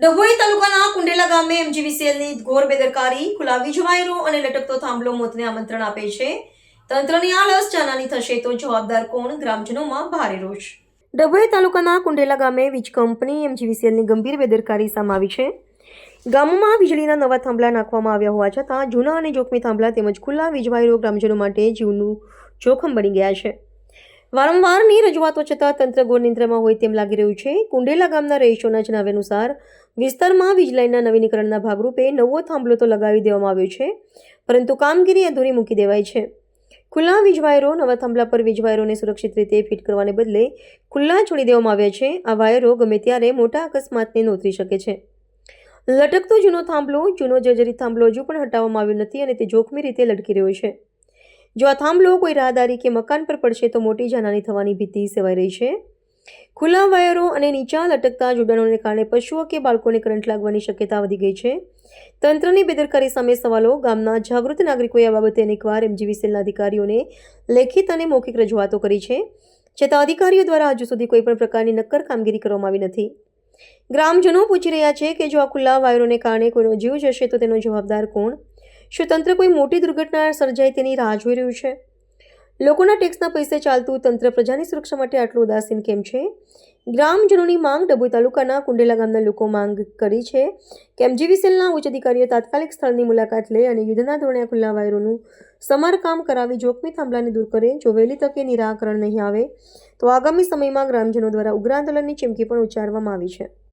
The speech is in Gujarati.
ડભોઈ તાલુકાના કુંડેલા ગામે એમજીવીસીએલની ઘોર બેદરકારી ખુલ્લા જવાયરો અને લટકતો થાંભલો મોતને આમંત્રણ આપે છે. તંત્રની આ લસ ચાનાની થશે તો જવાબદાર કોણ? ગ્રામજનોમાં ભારે રોષ. ડભોઈ તાલુકાના કુંડેલા ગામે વીજ કંપની એમજીવીસીએલની ગંભીર બેદરકારી સમાવી છે. ગામમાં વીજળીના નવા થાંભલા નાખવામાં આવ્યા હોવા છતાં જૂના અને જોખમી થાંભલા તેમજ ખુલ્લા વીજવાયરો ગ્રામજનો માટે જીવનું જોખમ બની ગયા છે. વારંવારની રજૂઆતો છતાં તંત્ર ગોળ નિંદ્રામાં હોય તેમ લાગી રહ્યું છે. કુંડેલા ગામના રહીશોના જણાવ્યા અનુસાર, વિસ્તારમાં વીજ લાઇનના નવીનીકરણના ભાગરૂપે નવો થાંભલો તો લગાવી દેવામાં આવ્યો છે, પરંતુ કામગીરી અધૂરી મૂકી દેવાઈ છે. ખુલ્લા વીજ વાયરો નવા થાંભલા પર વીજ વાયરોને સુરક્ષિત રીતે ફિટ કરવાને બદલે ખુલ્લા છોડી દેવામાં આવ્યા છે. આ વાયરો ગમે ત્યારે મોટા અકસ્માતને નોતરી શકે છે. લટકતો જૂનો થાંભલો, જૂનો જર્જરિત થાંભલો હજુ પણ હટાવવામાં આવ્યો નથી અને તે જોખમી રીતે લટકી રહ્યો છે. જો આ થાંભલો કોઈ રાહદારી કે મકાન પર પડશે તો મોટી જાનહાની થવાની ભીતિ સેવાઈ રહી છે. ખુલ્લા વાયરો અને નીચા લટકતા જોડાણોને કારણે પશુઓ કે બાળકોને કરંટ લાગવાની શક્યતા વધી ગઈ છે. તંત્રની બેદરકારી સામે સવાલો, ગામના જાગૃત નાગરિકોએ આ બાબતે અનેકવાર એમજીવીસીએલના અધિકારીઓને લેખિત અને મૌખિક રજૂઆતો કરી છે, છતાં અધિકારીઓ દ્વારા હજુ સુધી કોઈપણ પ્રકારની નક્કર કામગીરી કરવામાં આવી નથી. ગ્રામજનો પૂછી રહ્યા છે કે જો આ ખુલ્લા વાયરોને કારણે કોઈનો જીવ જશે તો તેનો જવાબદાર કોણ? શું તંત્ર કોઈ મોટી દુર્ઘટના સર્જાય તેની રાહ જોઈ રહ્યું છે? લોકોના ટેક્સના પૈસે ચાલતું તંત્ર પ્રજાની સુરક્ષા માટે આટલું ઉદાસીન કેમ છે? ગ્રામજનોની માંગ ડભોઈ તાલુકાના કુંડેલા ગામના લોકો માંગ કરી છે કે એમજીવીસીએલના ઉચ્ચ અધિકારીઓ તાત્કાલિક સ્થળની મુલાકાત લે અને યુદ્ધના ધોરણે ખુલ્લા વાયરોનું સમારકામ કરાવી જોખમી થાંભલાને દૂર કરે. જો વહેલી તકે નિરાકરણ નહીં આવે, તો આગામી સમયમાં ગ્રામજનો દ્વારા ઉગ્ર આંદોલનની ચીમકી પણ ઉચ્ચારવામાં આવી છે.